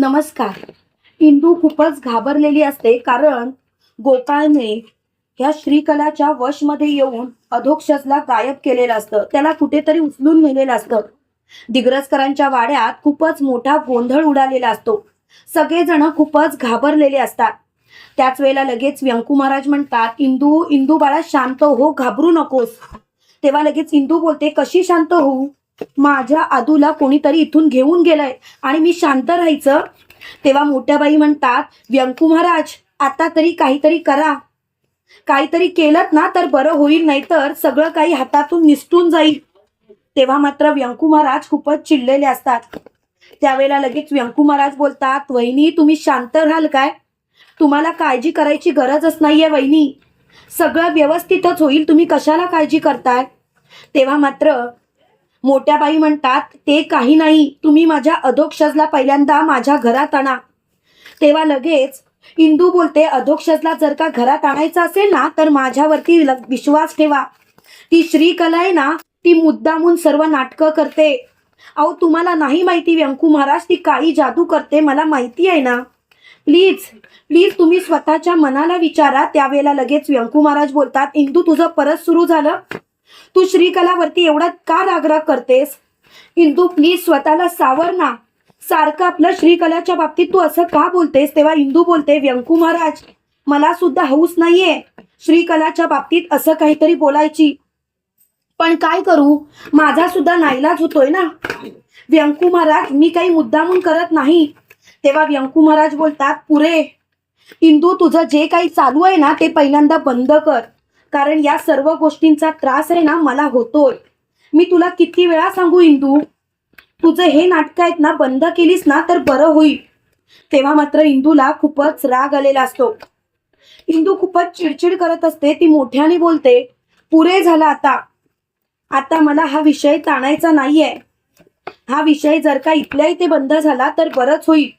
नमस्कार. इंदू खूपच घाबरलेली असते कारण गोपाळने ह्या श्रीकलाच्या वशमध्ये येऊन अधोक्षजला गायब केलेलं असतं. त्याला कुठेतरी उचलून नेलेलं असतं. दिग्रजकरांच्या वाड्यात खूपच मोठा गोंधळ उडालेला असतो. सगळेजण खूपच घाबरलेले असतात. त्याच वेळेला लगेच व्यंकू महाराज म्हणतात इंदू इंदू बाळा शांत हो घाबरू नकोस. तेव्हा लगेच इंदू बोलते कशी शांत होऊ? माझ्या आदूला कोणीतरी इथून घेऊन गेलंय. आणि मी शांत राहायचं. तेव्हा मोठ्या बाई म्हणतात व्यंकू महाराज आता तरी काहीतरी करा. काहीतरी केलं ना तर बरं होईल नाहीतर सगळं काही हातातून निसटून जाईल. तेव्हा मात्र व्यंकू महाराज खूपच चिडलेले असतात. त्यावेळेला लगेच व्यंकू महाराज बोलतात वहिनी तुम्ही शांत राहाल काय? तुम्हाला काळजी करायची गरजच नाहीये वहिनी. सगळं व्यवस्थितच होईल तुम्ही कशाला काळजी करताय? तेव्हा मात्र मोठ्या बाई म्हणतात ते काही नाही तुम्ही माझ्या अधोक्षजला पहिल्यांदा माझ्या घरात आणा. तेव्हा लगेच इंदू बोलते अधोक्षजला जर का घरात आणायचं असेल ना तर माझ्यावरती विश्वास ठेवा. ती श्रीकला आहे ना ती मुद्दामून सर्व नाटकं करते. अहो तुम्हाला नाही माहिती व्यंकू महाराज ती काळी जादू करते मला माहिती आहे ना. प्लीज प्लीज तुम्ही स्वतःच्या मनाला विचारा. त्यावेळेला लगेच व्यंकू महाराज बोलतात इंदू तुझं परत सुरू झालं? तू श्रीकलावरती एवढा का रागराग करतेस? इंदू प्लीज स्वतःला सावर ना सारखं आपलं श्रीकलाच्या बाबतीत तू असं का बोलतेस? तेव्हा इंदू बोलते व्यंकू महाराज मला सुद्धा हौस नाहीये. श्रीकलाच्या बाबतीत असं काहीतरी बोलायची. पण काय करू? माझा सुद्धा नाईलाज होतोय ना. व्यंकू महाराज मी काही मुद्दामून करत नाही. तेव्हा व्यंकू महाराज बोलतात पुरे इंदू तुझं जे काही चालू आहे ना ते पहिल्यांदा बंद कर. कारण या सर्व गोष्टींचा त्रास आहे ना मला होतोय. मी तुला किती वेळा सांगू इंदू? तुझं हे नाटक आहेत ना बंद केलीस ना तर बरं होईल. तेव्हा मात्र इंदूला खूपच राग आलेला असतो. इंदू खूपच चिडचिड करत असते ती मोठ्याने बोलते पुरे झाला आता. आता मला हा विषय ताणायचा नाहीये. हा विषय जर का इथल्या इथे बंद झाला तर बरंच होईल.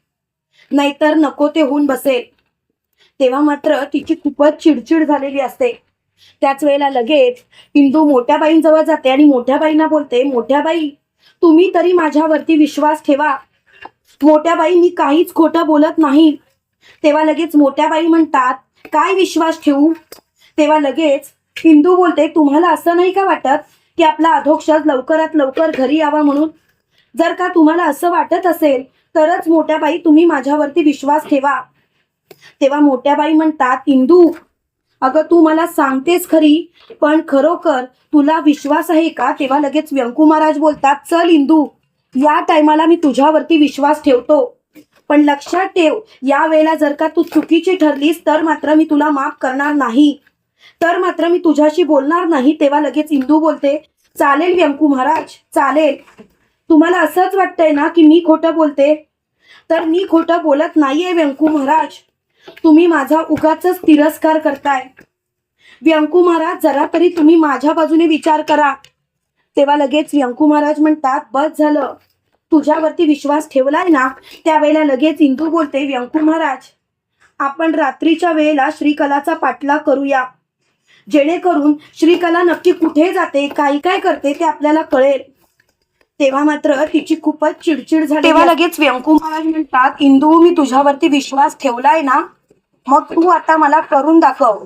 नाहीतर नको ते होऊन बसेल. तेव्हा मात्र तिची खूपच चिडचिड झालेली असते. त्याच वेळेला लगेच इंदू मोठ्या बाईंजवळ जाते आणि मोठ्या बाईंना बोलते मोठ्या बाई तुम्ही तरी माझ्यावरती विश्वास ठेवा. मोठ्या बाई मी काहीच खोटं बोलत नाही. तेव्हा लगेच मोठ्या बाई म्हणतात काय विश्वास ठेवू? तेव्हा लगेच हिंदू बोलते तुम्हाला असं नाही का वाटत की आपला अधोक्षज लवकरात लवकर घरी यावा म्हणून? जर का तुम्हाला असं वाटत असेल तरच मोठ्या बाई तुम्ही माझ्यावरती विश्वास ठेवा. तेव्हा मोठ्या बाई म्हणतात इंदू अगं तू मला सांगतेस खरी पण खरोखर तुला विश्वास आहे का? तेव्हा लगेच व्यंकू महाराज बोलतात चल इंदू या टायमाला मी तुझ्यावरती विश्वास ठेवतो. पण लक्षात ठेव या वेळेला जर का तू चुकीची ठरलीस तर मात्र मी तुला माफ करणार नाही. तर मात्र मी तुझ्याशी बोलणार नाही. तेव्हा लगेच इंदू बोलते चालेल व्यंकू महाराज चालेल. तुम्हाला असंच वाटतंय ना की मी खोटं बोलते? तर मी खोटं बोलत नाहीये व्यंकू महाराज. तुम्ही माझा उगाच तिरस्कार करताय. व्यंकू महाराज जरा तरी तुम्ही माझ्या बाजूने विचार करा. तेव्हा लगेच व्यंकू महाराज म्हणतात बस झालं. तुझ्यावरती विश्वास ठेवलाय ना त्यावेळेला लगेच इंदू बोलते व्यंकू महाराज आपण रात्रीच्या वेळेला श्रीकलाचा पाठलाग करूया. जेणेकरून श्रीकला नक्की कुठे जाते काय काय करते ते आपल्याला कळेल. तेव्हा मात्र तिची खूपच चिडचिड झाली तेव्हा लगेच व्यंकू महाराज म्हणतात इंदू मी तुझ्यावरती विश्वास ठेवलाय ना मग तू आता मला करून दाखव.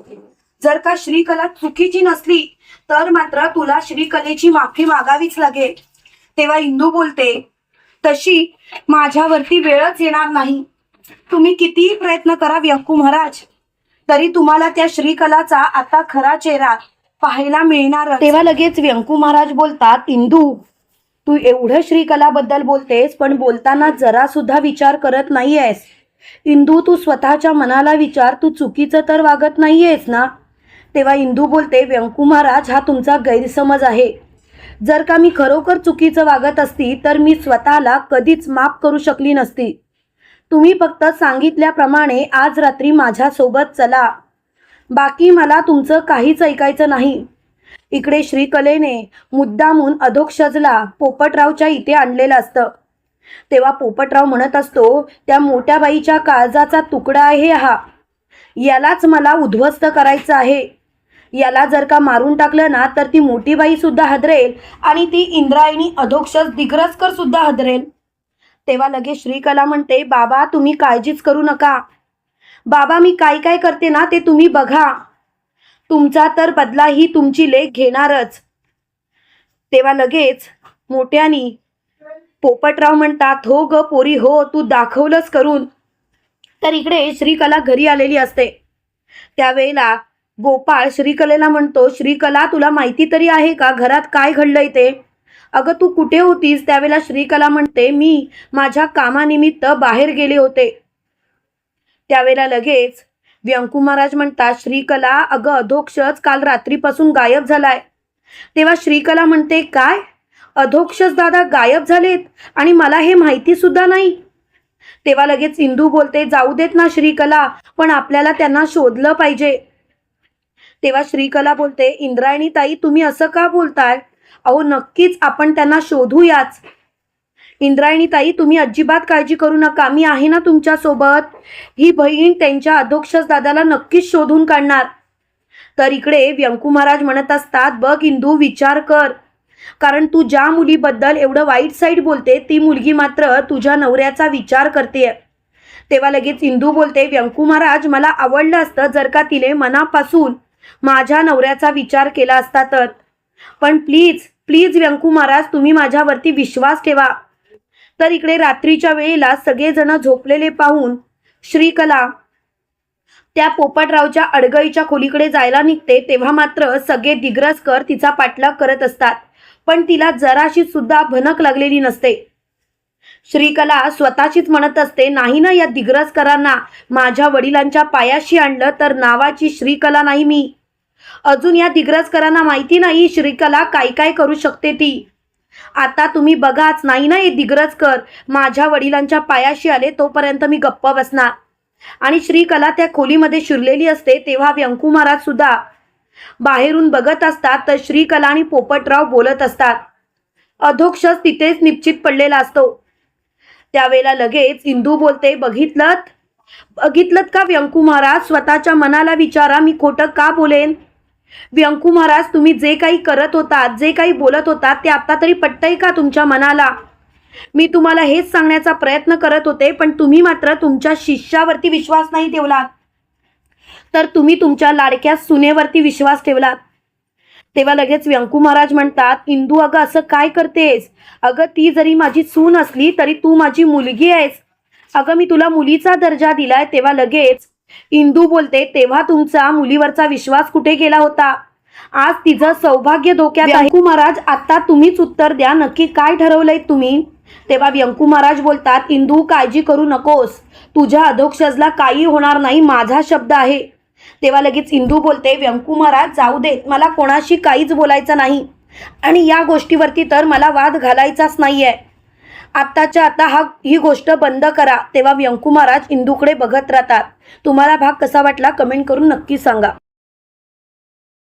जर का श्रीकला चुकीची नसली तर मात्र तुला श्रीकलेची माफी मागावीच लागेल. तेव्हा इंदू बोलते तशी माझ्यावरती वेळच येणार नाही. तुम्ही कितीही प्रयत्न करा व्यंकू महाराज तरी तुम्हाला त्या श्रीकलाचा आता खरा चेहरा पाहायला मिळणार तेव्हा लगेच व्यंकू महाराज बोलतात इंदू तू एवढं श्रीकलाबद्दल बोलतेस पण बोलताना जरा सुद्धा विचार करत नाहीयेस. इंदू तू स्वतःच्या मनाला विचार तू चुकीचं तर वागत नाही आहेस ना? तेव्हा इंदू बोलते व्यंकू महाराज हा तुमचा गैरसमज आहे. जर का मी खरोखर चुकीचं वागत असती तर मी स्वतःला कधीच माफ करू शकली नसती. तुम्ही फक्त सांगितल्याप्रमाणे आज रात्री माझ्यासोबत चला. बाकी मला तुमचं काहीच ऐकायचं नाही. इकडे श्रीकलेने मुद्दामून अधोक्षजला पोपटरावच्या इथे आणलेलं असतं. तेव्हा पोपटराव म्हणत असतो त्या मोठ्या बाईच्या काळजाचा तुकडा आहे हा. यालाच मला उद्ध्वस्त करायचं आहे. याला जर का मारून टाकलं ना तर ती मोठी बाई सुद्धा हदरेल आणि ती इंद्रायणी अधोक्षस दिग्रजकर सुद्धा हदरेल. तेव्हा लगेच श्रीकला म्हणते बाबा तुम्ही काळजीच करू नका. बाबा मी काय काय करते ना ते तुम्ही बघा. तुमचा तर बदला ही तुमची लेख घेणारच. तेव्हा लगेच मोठ्यानी पोपटराव म्हणतात हो ग पोरी हो तू दाखवलंच करून. तर इकडे श्रीकला घरी आलेली असते. त्यावेळेला गोपाळ श्रीकलेला म्हणतो श्रीकला तुला माहिती तरी आहे का घरात काय घडलंय ते? अगं तू कुठे होतीस? त्यावेळेला श्रीकला म्हणते मी माझ्या कामानिमित्त बाहेर गेले होते. त्यावेळेला लगेच व्यंकू महाराज म्हणतात श्रीकला अगं अधोक्षच काल रात्रीपासून गायब झालाय. तेव्हा श्रीकला म्हणते काय? अधोक्षस दादा गायब झालेत आणि मला हे माहिती सुद्धा नाही. तेव्हा लगेच इंदू बोलते जाऊ देत ना श्रीकला पण आपल्याला त्यांना शोधलं पाहिजे. तेव्हा श्रीकला बोलते इंद्रायणी ताई तुम्ही असं का बोलताय? अहो नक्कीच आपण त्यांना शोधूयाच. इंद्रायणी ताई तुम्ही अजिबात काळजी करू नका मी आहे ना तुमच्यासोबत ही बहीण त्यांच्या अधोक्षस दादाला नक्कीच शोधून काढणार. तर इकडे व्यंकू महाराज म्हणत असतात बघ इंदू विचार कर. कारण तू ज्या मुलीबद्दल एवढं वाईट साईड बोलते ती मुलगी मात्र तुझ्या नवऱ्याचा विचार करते तेव्हा लगेच इंदू बोलते व्यंकू महाराज मला आवडलं असतं जर का तिने मनापासून माझ्या नवऱ्याचा विचार केला असता तर. पण प्लीज प्लीज व्यंकू महाराज तुम्ही माझ्यावरती विश्वास ठेवा. तर इकडे रात्रीच्या वेळेला सगळेजण झोपलेले पाहून श्रीकला त्या पोपटरावच्या अडगळीच्या खोलीकडे जायला निघते तेव्हा मात्र सगळे दिग्रसकर तिचा पाठलाग करत असतात. पण तिला जराशी सुद्धा भनक लागलेली नसते. श्रीकला स्वतःशीच म्हणत असते नाही ना या दिग्रसकरांना माझ्या वडिलांच्या पायाशी आणलं तर नावाची श्रीकला नाही मी. अजून या दिग्रसकरांना माहिती नाही श्रीकला काय काय करू शकते ती. आता तुम्ही बघाच नाही ना हे दिग्रजकर माझ्या वडिलांच्या पायाशी आले तोपर्यंत मी गप्प बसणार. आणि श्रीकला त्या खोलीमध्ये शिरलेली असते तेव्हा व्यंकू महाराज सुद्धा बाहेरून बघत असतात तर श्रीकला आणि पोपटराव बोलत असतात. अधोक्ष तिथेच निश्चित पडलेला असतो. त्यावेळेला लगेच इंदू बोलते बघितलं बघितलं का व्यंकू महाराज? स्वतःच्या मनाला विचारा मी खोटं का बोलेन? व्यंकू महाराज तुम्ही जे काही करत होतात जे काही बोलत होतात ते आता तरी पटतंय का तुमच्या मनाला? मी तुम्हाला हेच सांगण्याचा प्रयत्न करत होते पण तुम्ही मात्र तुमच्या शिष्यावरती विश्वास नाही ठेवलात. तर तुम्ही तुमच्या लाडक्या सुनेवरती विश्वास ठेवलात. तेव्हा लगेच व्यंकू महाराज म्हणतात इंदू अगं असं काय करतेस? अगं ती जरी माझी सून असली तरी तू माझी मुलगी आहेस. अगं मी तुला मुलीचा दर्जा दिलाय. तेव्हा लगेच इंदू बोलते तेव्हा तुमचा मुलीवरचा विश्वास कुठे गेला होता? आज तिचं सौभाग्य धोक्यात व्यंकू महाराज आता तुम्हीच उत्तर द्या नक्की काय ठरवलंय तुम्ही? तेव्हा व्यंकू महाराज बोलतात इंदू काळजी करू नकोस. तुझ्या अधोक्षजला काही होणार नाही माझा शब्द आहे. तेव्हा लगेच इंदू बोलते व्यंकू महाराज जाऊ देत. मला कोणाशी काहीच बोलायचं नाही. आणि या गोष्टीवरती तर मला वाद घालायचाच नाही आहे आत्ताच्या आता हा ही गोष्ट बंद करा. तेव्हा व्यंकू महाराज इंदूकडे बघत राहतात. तुम्हाला भाग कसा वाटला? कमेंट करून नक्की सांगा.